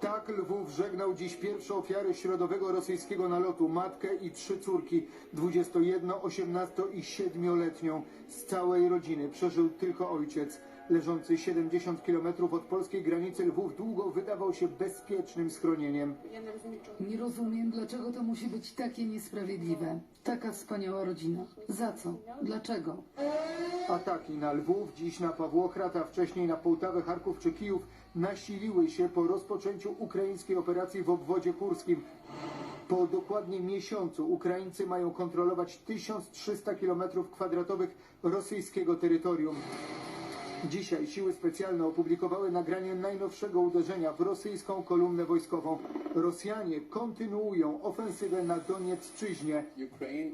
Tak Lwów żegnał dziś pierwsze ofiary środowego rosyjskiego nalotu. Matkę i trzy córki, 21, 18 i 7-letnią z całej rodziny. Przeżył tylko ojciec. Leżący 70 km od polskiej granicy Lwów długo wydawał się bezpiecznym schronieniem. Nie rozumiem, dlaczego to musi być takie niesprawiedliwe. Taka wspaniała rodzina. Za co? Dlaczego? Ataki na Lwów, dziś na Pawłochrad, a wcześniej na Połtawę, Charków czy Kijów nasiliły się po rozpoczęciu ukraińskiej operacji w obwodzie kurskim. Po dokładnie miesiącu Ukraińcy mają kontrolować 1300 km2 rosyjskiego terytorium. Dzisiaj siły specjalne opublikowały nagranie najnowszego uderzenia w rosyjską kolumnę wojskową. Rosjanie kontynuują ofensywę na Doniecczyźnie.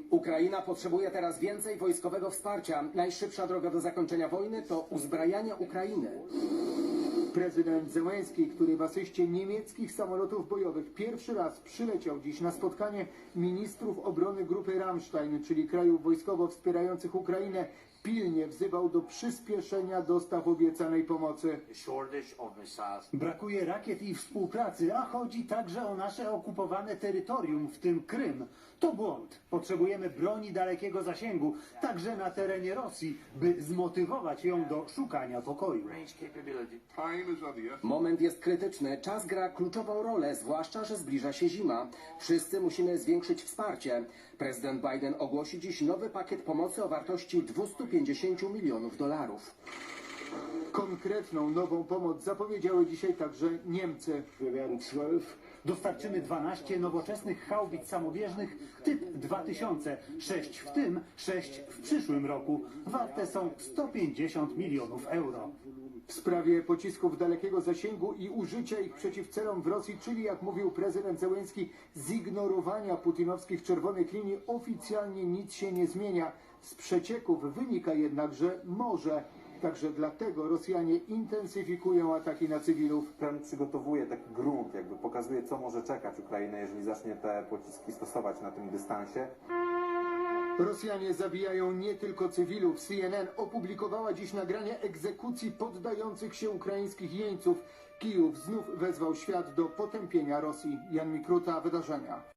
Ukraina potrzebuje teraz więcej wojskowego wsparcia. Najszybsza droga do zakończenia wojny to uzbrajanie Ukrainy. Prezydent Zełenski, który w asyście niemieckich samolotów bojowych pierwszy raz przyleciał dziś na spotkanie ministrów obrony grupy Rammstein, czyli krajów wojskowo wspierających Ukrainę, pilnie wzywał do przyspieszenia dostaw obiecanej pomocy. Brakuje rakiet i współpracy, a chodzi także o nasze okupowane terytorium, w tym Krym. To błąd. Potrzebujemy broni dalekiego zasięgu, także na terenie Rosji, by zmotywować ją do szukania pokoju. Moment jest krytyczny. Czas gra kluczową rolę, zwłaszcza, że zbliża się zima. Wszyscy musimy zwiększyć wsparcie. Prezydent Biden ogłosi dziś nowy pakiet pomocy o wartości 250 milionów dolarów. Konkretną nową pomoc zapowiedziały dzisiaj także Niemcy. Wir werden 12. Dostarczymy 12 nowoczesnych haubic samobieżnych typ 2000, 6 w tym, 6 w przyszłym roku. Warte są 150 milionów euro. W sprawie pocisków dalekiego zasięgu i użycia ich przeciw celom w Rosji, czyli jak mówił prezydent Zełenski, zignorowania putinowskich czerwonych linii oficjalnie nic się nie zmienia. Z przecieków wynika jednak, że może. Także dlatego Rosjanie intensyfikują ataki na cywilów. Kreml przygotowuje taki grunt, jakby pokazuje, co może czekać Ukrainę, jeżeli zacznie te pociski stosować na tym dystansie. Rosjanie zabijają nie tylko cywilów. CNN opublikowała dziś nagranie egzekucji poddających się ukraińskich jeńców. Kijów znów wezwał świat do potępienia Rosji. Jan Mikruta, wydarzenia.